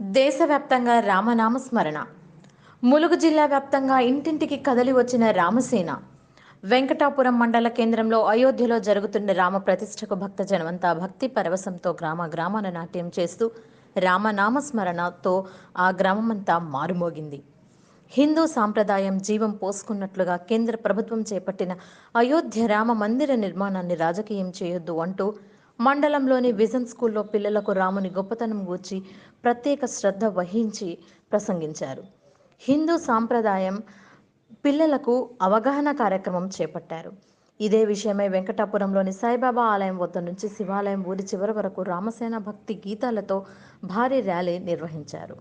దేశవ్యాప్తంగా రామనామ స్మరణ ములుగు జిల్లా వ్యాప్తంగా ఇంటింటికి కదలి వచ్చిన రామసేన. వెంకటాపురం మండల కేంద్రంలో అయోధ్యలో జరుగుతున్న రామ ప్రతిష్టకు భక్త జనమంతా భక్తి పరవశంతో గ్రామ గ్రామాన నాట్యం చేస్తూ రామనామ స్మరణతో ఆ గ్రామమంతా మారుమోగింది. హిందూ సాంప్రదాయం జీవం పోసుకున్నట్లుగా కేంద్ర ప్రభుత్వం చేపట్టిన అయోధ్య రామ మందిర నిర్మాణాన్ని రాజకీయం చేయొద్దు అంటూ మండలంలోని విజన్ స్కూల్లో పిల్లలకు రాముని గొప్పతనం గూర్చి ప్రత్యేక శ్రద్ధ వహించి ప్రసంగించారు. హిందూ సాంప్రదాయం పిల్లలకు అవగాహన కార్యక్రమం చేపట్టారు. ఇదే విషయమై వెంకటాపురంలోని సాయిబాబా ఆలయం వద్ద నుంచి శివాలయం ఊరి చివరి వరకు రామసేన భక్తి గీతాలతో భారీ ర్యాలీ నిర్వహించారు.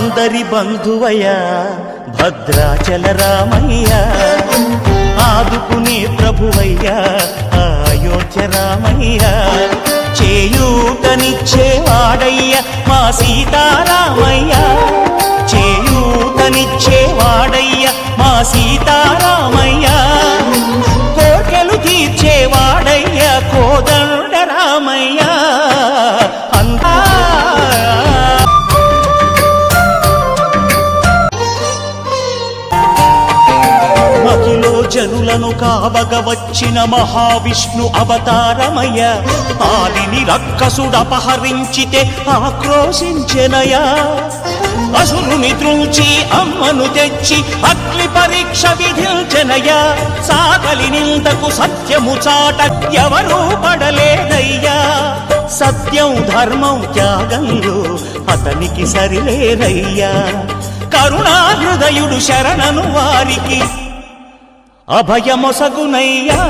అందరి బంధువయ్యా భద్రాచల రామయ్యా. ఆదుకునే ప్రభువయ్యా అయోధ్య రామయ్య. చేయూతనిచ్చేవాడయ్య మా సీతారామయ్య. చేయూతనిచ్చేవాడయ్య మా సీతారామయ్యా. కోటలు తీర్చేవాడ కావగ వచ్చిన మహావిష్ణు అవతారమయ్య. ఆదిని రక్కసుడపహరించితే ఆక్రోశించెనయా అసురుని త్రుంచి అమ్మను తెచ్చి అగ్ని పరీక్ష విధించెనయ్యా. సాగలి నిందకు సత్యము చాట ఎవరూ పడలేదయ్యా. సత్యం ధర్మం త్యాగంలో అతనికి సరిలేరయ్యా కరుణా హృదయుడు శరణను వారికి అభయమొసగునయ్యా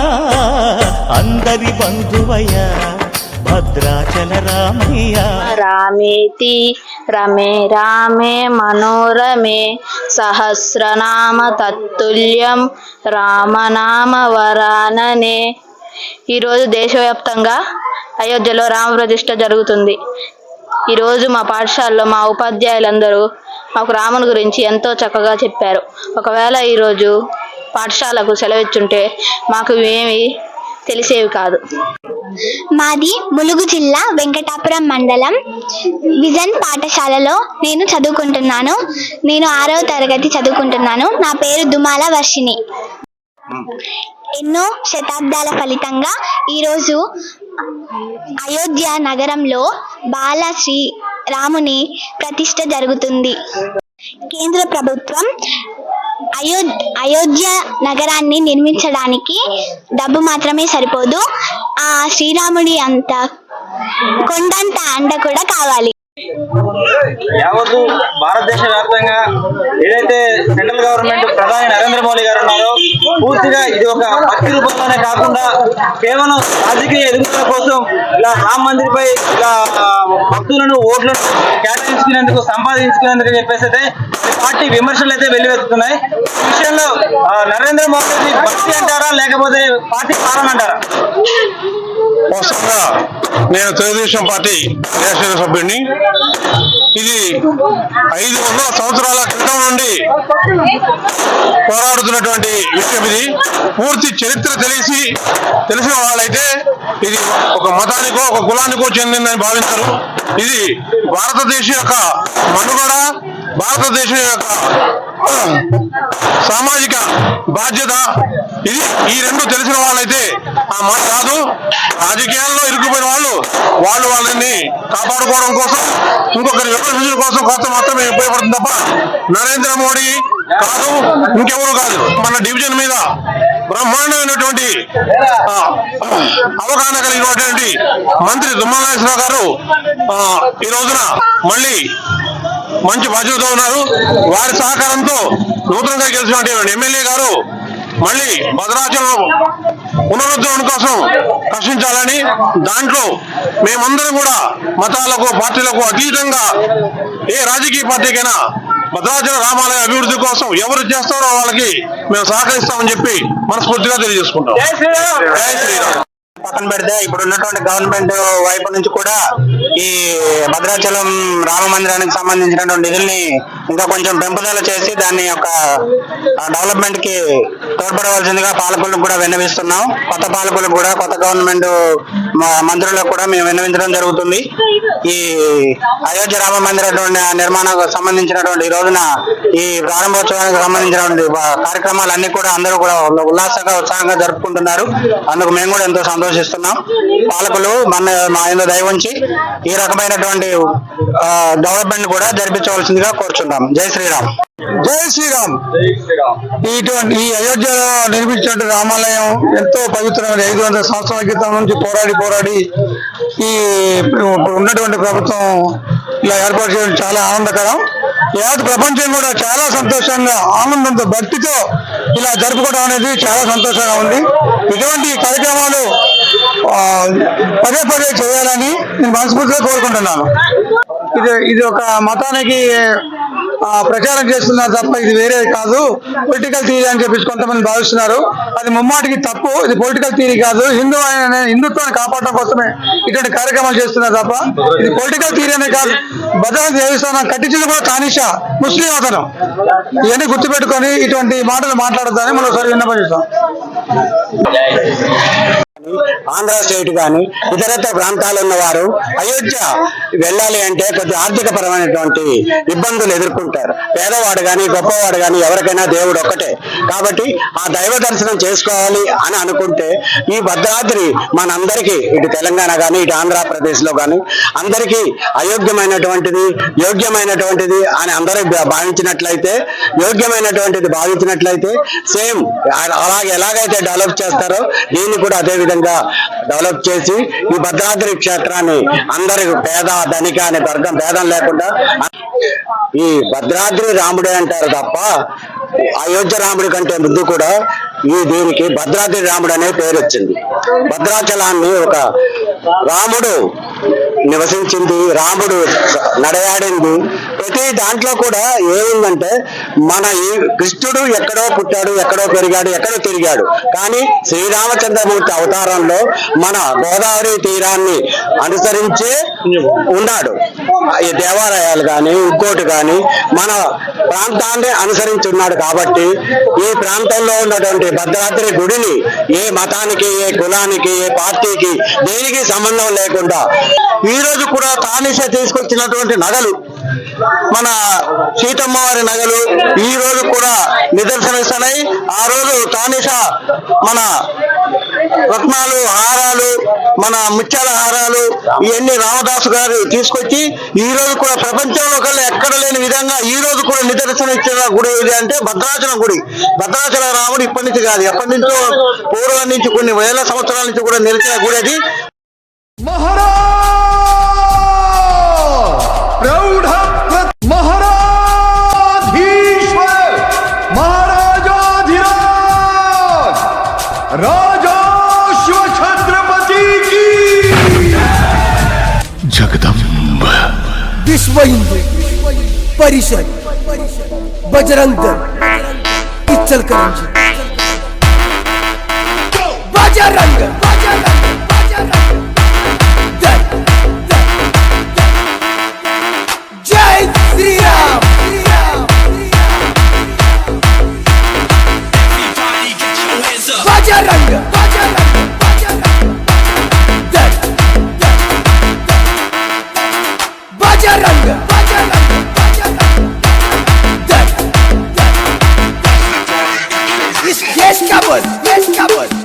అందరి బంధువయ్యా భద్రాచల రామయ్య. రామేతి రమే రామే మనోరమే సహస్రనామ తత్తుల్యం రామనామ వరాననే. ఈరోజు దేశవ్యాప్తంగా అయోధ్యలో రామ ప్రతిష్ట జరుగుతుంది. ఈరోజు మా పాఠశాలలో మా ఉపాధ్యాయులందరూ మాకు రాముని గురించి ఎంతో చక్కగా చెప్పారు. ఒకవేళ ఈరోజు పాఠశాలకు సెలవిచ్చుంటే మాకు ఏమి తెలిసేవి కాదు. మాది ములుగు జిల్లా వెంకటాపురం మండలం. విజన్ పాఠశాలలో నేను చదువుకుంటున్నాను. నేను ఆరవ తరగతి చదువుకుంటున్నాను. నా పేరు దుమాల వర్షిణి. ఎన్నో శతాబ్దాల ఫలితంగా ఈరోజు అయోధ్య నగరంలో బాల శ్రీ రాముని ప్రతిష్ట జరుగుతుంది. కేంద్ర ప్రభుత్వం అయో అయోధ్య నగరాన్ని నిర్మించడానికి డబ్బు మాత్రమే సరిపోదు. ఆ శ్రీరాముడి అంత కొండంత అండ కూడా కావాలి. యావత్తు భారతదేశ వ్యాప్తంగా ఏదైతే సెంట్రల్ గవర్నమెంట్ ప్రధాని నరేంద్ర మోడీ గారు ఉన్నారో పూర్తిగా ఇది ఒక భక్తి రూపంలోనే కాకుండా కేవలం రాజకీయ ఎదుగుదల కోసం ఇలా రామ్ మందిర్ పై ఇలా భక్తులను ఓట్లను కేటాయించుకునేందుకు సంపాదించుకునేందుకు చెప్పేసి అయితే పార్టీ విమర్శలు అయితే వెల్లువెత్తుతున్నాయి. ఈ విషయంలో నరేంద్ర మోడీ భక్తి అంటారా లేకపోతే పార్టీ కారణం అంటారా? నేను తెలుగుదేశం పార్టీ నేషనల్ సభ్యుడిని. ఇది ఐదు వందల సంవత్సరాల క్రితం నుండి పోరాడుతున్నటువంటి విషయం ఇది. పూర్తి చరిత్ర తెలిసి తెలిసిన వాళ్ళైతే ఇది ఒక మతానికో ఒక కులానికో చెందిందని భావించరు. ఇది భారతదేశం యొక్క మనుగడ భారతదేశం యొక్క సామాజిక బాధ్యత. ఇది ఈ రెండు తెలిసిన వాళ్ళైతే ఆ మాట కాదు. రాజకీయాల్లో ఇరుక్కుపోయిన వాళ్ళు వాళ్ళు వాళ్ళని కాపాడుకోవడం కోసం ఇంకొకరి విమర్శించడం కోసం కొంత మాత్రమే ఉపయోగపడుతుంది తప్ప నరేంద్ర మోడీ కాదు ఇంకెవరు కాదు. మన డివిజన్ మీద బ్రహ్మాండమైనటువంటి అవగాహన కలిగినటువంటి మంత్రి దుమ్మల నాగేశ్వరరావు గారు ఈ రోజున మళ్ళీ మంచి బాధ్యతతో ఉన్నారు. వారి సహకారంతో నూతనంగా గెలిచినటువంటి ఎమ్మెల్యే గారు మళ్ళీ భద్రాచలం పునరుద్ధరణ కోసం కష్టించాలని దాంట్లో మేమందరం కూడా మతాలకు పార్టీలకు అతీతంగా ఏ రాజకీయ పార్టీకైనా భద్రాచల రామాలయ అభివృద్ధి కోసం ఎవరు చేస్తారో వాళ్ళకి మేము సహకరిస్తామని చెప్పి మనస్ఫూర్తిగా తెలియజేసుకుంటాం. జై శ్రీరామ్. పక్కన పెడితే ఇప్పుడు ఉన్నటువంటి గవర్నమెంట్ వైపు నుంచి కూడా ఈ భద్రాచలం రామ మందిరానికి సంబంధించినటువంటి నిధుల్ని ఇంకా కొంచెం పెంపుదల చేసి దాని యొక్క డెవలప్మెంట్కి తోడ్పడవలసిందిగా పాలకులకు కూడా విన్నవిస్తున్నాం. కొత్త పాలకులకు కూడా కొత్త గవర్నమెంట్ మంత్రులకు కూడా మేము విన్నవించడం జరుగుతుంది. ఈ అయోధ్య రామ మందిర నిర్మాణానికి సంబంధించినటువంటి ఈ రోజున ఈ ప్రారంభోత్సవానికి సంబంధించినటువంటి కార్యక్రమాలన్నీ కూడా అందరూ కూడా ఉల్లాసంగా ఉత్సాహంగా జరుపుకుంటున్నారు. అందుకు మేము కూడా ఎంతో సంతోషం సంతోషిస్తున్నాం పాలకులు మన మా మీద దయ ఉంచి ఈ రకమైనటువంటి డెవలప్మెంట్ కూడా జరిపించవలసిందిగా కోరుచున్నాం. జై శ్రీరామ్. జై శ్రీరామ్. జై శ్రీరామ్. ఇటువంటి ఈ అయోధ్యలో నిర్మించిన రామాలయం ఎంతో పవిత్రమైన ఐదు వందల సంవత్సరాల క్రితం నుంచి పోరాడి పోరాడి ఈ ఇప్పుడు ఉన్నటువంటి ప్రభుత్వం ఇలా ఏర్పాటు చేయడం చాలా ఆనందకరం. యావత్ ప్రపంచం కూడా చాలా సంతోషంగా ఆనందంతో భక్తితో ఇలా జరుపుకోవడం అనేది చాలా సంతోషంగా ఉంది. ఇటువంటి కార్యక్రమాలు పదే పదే చేయాలని నేను మనస్ఫూర్తిగా కోరుకుంటున్నాను. ఇది ఇది ఒక మతానికి ప్రచారం చేస్తున్నారు తప్ప ఇది వేరే కాదు. పొలిటికల్ థియరీ అని చెప్పేసి కొంతమంది భావిస్తున్నారు. అది ముమ్మాటికి తప్పు. ఇది పొలిటికల్ థియరీ కాదు. హిందూ హిందుత్వాన్ని కాపాడడం కోసమే ఇటువంటి కార్యక్రమాలు చేస్తున్నారు తప్ప ఇది పొలిటికల్ థియరీ అనే కాదు. భద్రత దేవస్థానం కట్టించింది కూడా తానిషా ముస్లిం అతను. ఇవన్నీ గుర్తుపెట్టుకొని ఇటువంటి మాటలు మాట్లాడద్దని మనం ఒకసారి విన్నపం చేస్తాం. ఆంధ్ర స్టేట్ కానీ ఇతరత్ర ప్రాంతాల్లో ఉన్న వారు అయోధ్య వెళ్ళాలి అంటే కొద్ది ఆర్థిక పరమైనటువంటి ఇబ్బందులు ఎదుర్కొంటారు. పేదవాడు కానీ గొప్పవాడు కానీ ఎవరికైనా దేవుడు ఒక్కటే. కాబట్టి ఆ దైవ దర్శనం చేసుకోవాలి అని అనుకుంటే ఈ భద్రాద్రి మనందరికీ ఇటు తెలంగాణ కానీ ఇటు ఆంధ్రప్రదేశ్లో కానీ అందరికీ అయోగ్యమైనటువంటిది యోగ్యమైనటువంటిది అని అందరూ భావించినట్లయితే యోగ్యమైనటువంటిది భావించినట్లయితే సేమ్ అలాగే ఎలాగైతే డెవలప్ చేస్తారో దీన్ని కూడా అదే విధంగా డెవలప్ చేసి ఈ భద్రాద్రి క్షేత్రాన్ని అందరికి పేద ధనిక అనే వర్గం భేదం లేకుండా ఈ భద్రాద్రి రాముడే అంటారు తప్ప అయోధ్య రాముడి కంటే ముందు కూడా ఈ దీనికి భద్రాద్రి రాముడు అనే పేరు వచ్చింది భద్రాచలాన్ని ఒక రాముడు నివసించింది రాముడు నడయాడింది. ప్రతి దాంట్లో కూడా ఏముందంటే మన ఈ కృష్ణుడు ఎక్కడో పుట్టాడు ఎక్కడో పెరిగాడు ఎక్కడో తిరిగాడు. కానీ శ్రీరామచంద్రమూర్తి అవతారంలో మన గోదావరి తీరాన్ని అనుసరించే ఉన్నాడు. ఈ దేవాలయాలు కానీ ఇంకోటి కానీ మన ప్రాంతాన్ని అనుసరించి ఉన్నాడు కాబట్టి ఈ ప్రాంతంలో ఉన్నటువంటి భద్రాద్రి గుడిని ఏ మతానికి ఏ కులానికి ఏ పార్టీకి దేనికి సంబంధం లేకుండా ఈ ఈ రోజు కూడా తానిష తీసుకొచ్చినటువంటి నగలు మన సీతమ్మ వారి నగలు ఈ రోజు కూడా నిదర్శనమిస్తున్నాయి ఆ రోజు తానిష మన రత్నాలు హారాలు మన ముత్యాల హారాలు ఇవన్నీ రామదాసు గారు తీసుకొచ్చి ఈ రోజు కూడా ప్రపంచంలో కల్లా ఎక్కడ లేని విధంగా ఈ రోజు కూడా నిదర్శనం ఇచ్చిన గుడి ఏది అంటే భద్రాచలం గుడి. భద్రాచల రాముడు ఇప్పటి నుంచి కాదు ఎప్పటి నుంచో పూర్వం నుంచి కొన్ని వేల సంవత్సరాల నుంచి కూడా నిలిచిన గుడి అది. మహారా जगदम्ब। विश्व हिंदू परिषद बजरंग दल करंजी बजरंग Mescabot, Mescabot.